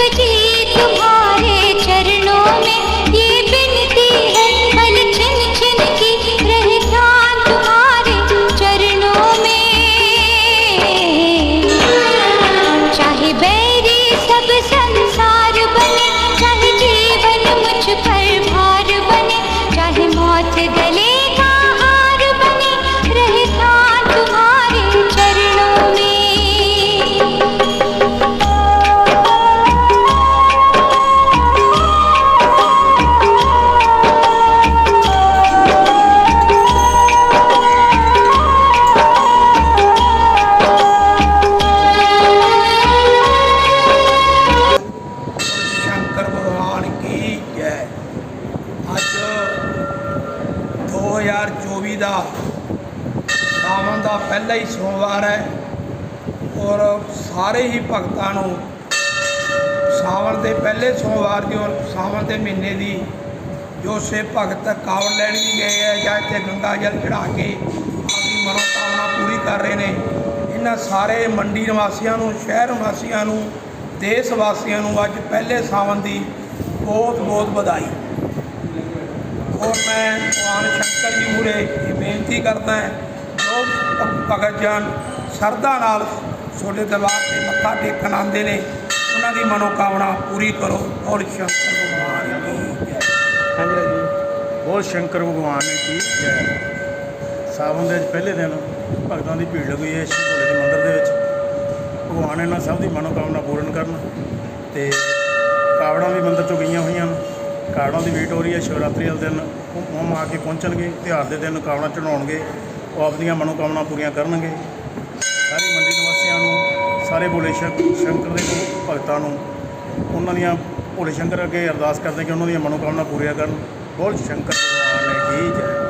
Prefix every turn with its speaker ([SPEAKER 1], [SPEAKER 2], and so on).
[SPEAKER 1] शिव ਸਾਵਣ ਦਾ ਪਹਿਲਾ ਹੀ ਸੋਮਵਾਰ ਹੈ ਔਰ ਸਾਰੇ ਹੀ ਭਗਤਾਂ ਨੂੰ ਸਾਵਣ ਦੇ ਪਹਿਲੇ ਸੋਮਵਾਰ ਦੀ ਔਰ ਸਾਵਣ ਦੇ ਮਹੀਨੇ ਦੀ ਜੋ ਸੇ ਭਗਤ ਕਾਵੜ ਲੈਣ ਵੀ ਗਏ ਹੈ ਜਾਂ ਇੱਥੇ ਗੰਗਾ ਜਲ ਚੜਾ ਕੇ ਆਪਣੀ ਮਨੋਕਾਮਨਾ ਪੂਰੀ ਕਰ ਰਹੇ ਨੇ, ਇਹਨਾਂ ਸਾਰੇ ਮੰਡੀ ਨਿਵਾਸੀਆਂ ਨੂੰ, ਸ਼ਹਿਰ ਨਿਵਾਸੀਆਂ ਨੂੰ, ਦੇਸ਼ ਵਾਸੀਆਂ ਨੂੰ ਅੱਜ ਪਹਿਲੇ ਸਾਵਣ ਦੀ ਬਹੁਤ ਬਹੁਤ ਵਧਾਈ। ਔਰ ਮੈਂ ਭਗਵਾਨ ਬੇਨਤੀ ਕਰਦਾ ਹੈ ਜੋ ਭ- ਭਗਤ ਜਨ ਸ਼ਰਧਾ ਨਾਲ ਤੁਹਾਡੇ ਦਰਬਾਰ ਤੇ ਮੱਥਾ ਟੇਕਣ ਆਉਂਦੇ ਨੇ, ਉਹਨਾਂ ਦੀ ਮਨੋਕਾਮਨਾ ਪੂਰੀ ਕਰੋ ਔਰ ਸ਼ੰਕਰ ਭਗਵਾਨ ਕੀ ਜੈ।
[SPEAKER 2] ਹਾਂਜੀ ਰਾਜ ਜੀ,
[SPEAKER 3] ਬਹੁਤ ਸ਼ੰਕਰ ਭਗਵਾਨ ਨੇ ਕੀ ਜੈ। ਸਾਵਨ ਦੇ ਪਹਿਲੇ ਦਿਨ ਭਗਤਾਂ ਦੀ ਭੀੜ ਲੱਗੀ ਹੈ ਸ਼ਿਵ ਭੋਲੇ ਦੇ ਮੰਦਿਰ ਦੇ ਵਿੱਚ। ਭਗਵਾਨ ਇਹਨਾਂ ਸਭ ਦੀ ਮਨੋਕਾਮਨਾ ਪੂਰਨ ਕਰਨ ਤੇ ਕਾਵੜਾਂ ਵੀ ਮੰਦਿਰ ਚੋਂ ਗਈਆਂ ਹੋਈਆਂ ਨੇ। ਕਾਵੜਾਂ ਦੀ ਵੇਟ ਹੋ ਰਹੀ ਹੈ, ਸ਼ਿਵਰਾਤਰੀ ਵਾਲੇ ਦਿਨ ਉਹ ਮਾ ਕੇ ਪਹੁੰਚਣਗੇ, ਤਿਉਹਾਰ ਦੇ ਦਿਨ ਕਾਵੜਾਂ ਚੜਾਉਣਗੇ ਉਹ ਆਪਣੀਆਂ ਮਨੋਕਾਮਨਾ ਪੂਰੀਆਂ ਕਰਨਗੇ। ਸਾਰੇ ਮੰਡੀ ਨਿਵਾਸੀਆਂ ਨੂੰ, ਸਾਰੇ ਭੋਲੇ ਸ਼ੰਕ- ਸ਼ੰਕਰ ਦੇ ਭਗਤਾਂ ਨੂੰ, ਉਹਨਾਂ ਦੀਆਂ ਭੋਲੇ ਸ਼ੰਕਰ ਅੱਗੇ ਅਰਦਾਸ ਕਰਦੇ ਕਿ ਉਹਨਾਂ ਦੀਆਂ ਮਨੋਕਾਮਨਾ ਪੂਰੀਆਂ ਕਰਨ। ਬੋਲ ਸ਼ੰਕਰ ਭਗਵਾਨ ਕੀ ਜੈ।